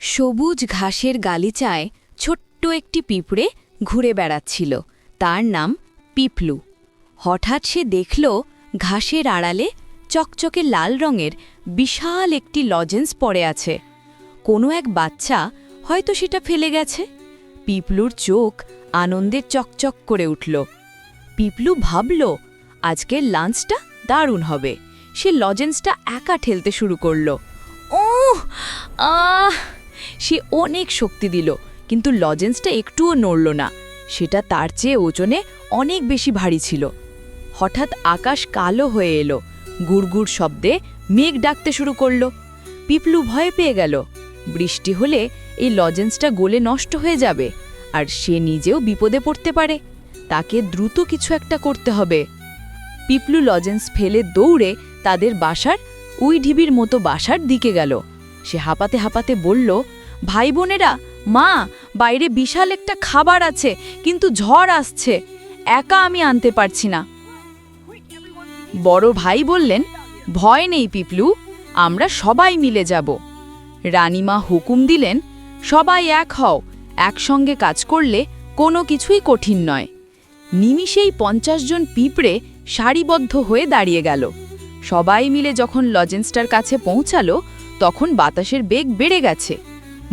সবুজ ঘাসের গালিচায় ছোট্ট একটি পিঁপড়ে ঘুরে বেড়াচ্ছিল। তার নাম পিপলু। হঠাৎ সে দেখল ঘাসের আড়ালে চকচকে লাল রঙের বিশাল একটি লজেন্স পড়ে আছে। কোনো এক বাচ্চা হয়তো সেটা ফেলে গেছে। পিপলুর চোখ আনন্দের চকচক করে উঠল। পিপলু ভাবল, আজকের লাঞ্চটা দারুণ হবে। সে লজেন্সটা একা ঠেলতে শুরু করল। ও আহ! সে অনেক শক্তি দিল, কিন্তু লজেন্সটা একটুও নড়ল না। সেটা তার চেয়ে ওজনে অনেক বেশি ভারী ছিল। হঠাৎ আকাশ কালো হয়ে এলো। গুড়গুড় শব্দে মেঘ ডাকতে শুরু করল। পিপলু ভয় পেয়ে গেল। বৃষ্টি হলে এই লজেন্সটা গলে নষ্ট হয়ে যাবে, আর সে নিজেও বিপদে পড়তে পারে। তাকে দ্রুত কিছু একটা করতে হবে। পিপলু লজেন্স ফেলে দৌড়ে তাদের বাসার উই ঢিবির মতো বাসার দিকে গেল। সে হাঁপাতে হাঁপাতে বলল ভাই বোনেরা মা, বাইরে বিশাল একটা খাবার আছে, কিন্তু ঝড় আসছে। একা আমি আনতে পারছি না। বড় ভাই বললেন, ভয় নেই পিপলু, আমরা সবাই মিলে যাব। রানীমা হুকুম দিলেন, সবাই এক হও, একসঙ্গে কাজ করলে কোনো কিছুই কঠিন নয়। নিমিষেই পঞ্চাশ জন পিঁপড়ে সারিবদ্ধ হয়ে দাঁড়িয়ে গেল। সবাই মিলে যখন লজেন্সটার কাছে পৌঁছালো তখন বাতাসের বেগ বেড়ে গেছে।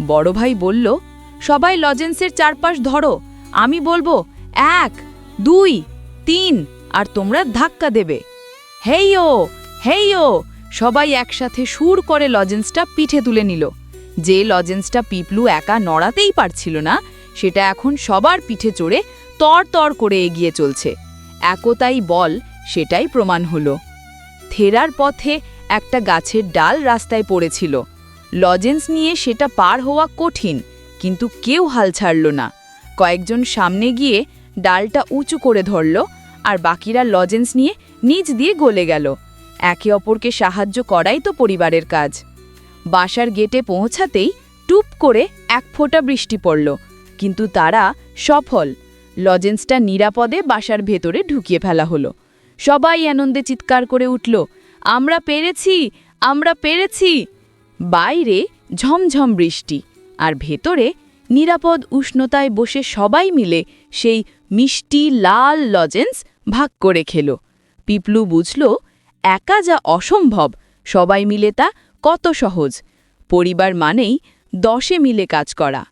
বড় ভাই বলল, সবাই লজেন্সের চারপাশ ধরো। আমি বলব, এক, দুই, তিন, আর তোমরা ধাক্কা দেবে। হেইও হেইও সবাই একসাথে সুর করে লজেন্সটা পিঠে তুলে নিল। যে লজেন্সটা পিপলু একা নড়াতেই পারছিল না, সেটা এখন সবার পিঠে চড়ে তর তর করে এগিয়ে চলছে। একতাই বল, সেটাই প্রমাণ হলো। থেরার পথে একটা গাছের ডাল রাস্তায় পড়েছিল। লজেন্স নিয়ে সেটা পার হওয়া কঠিন, কিন্তু কেউ হাল ছাড়ল না। কয়েকজন সামনে গিয়ে ডালটা উঁচু করে ধরল আর বাকিরা লজেন্স নিয়ে নিচ দিয়ে গলে গেল। একে অপরকে সাহায্য করাই তো পরিবারের কাজ। বাসার গেটে পৌঁছাতেই টুপ করে এক ফোঁটা বৃষ্টি পড়ল, কিন্তু তারা সফল। লজেন্সটা নিরাপদে বাসার ভেতরে ঢুকিয়ে ফেলা হলো। সবাই আনন্দে চিৎকার করে উঠল আমরা পেরেছি আমরা পেরেছি। বাইরে ঝমঝম বৃষ্টি আর ভেতরে নিরাপদ উষ্ণতায় বসে সবাই মিলে সেই মিষ্টি লাল লজেন্স ভাগ করে খেল। পিপলু বুঝল, একা যা অসম্ভব, সবাই মিলে তা কত সহজ। পরিবার মানেই দশে মিলে কাজ করা।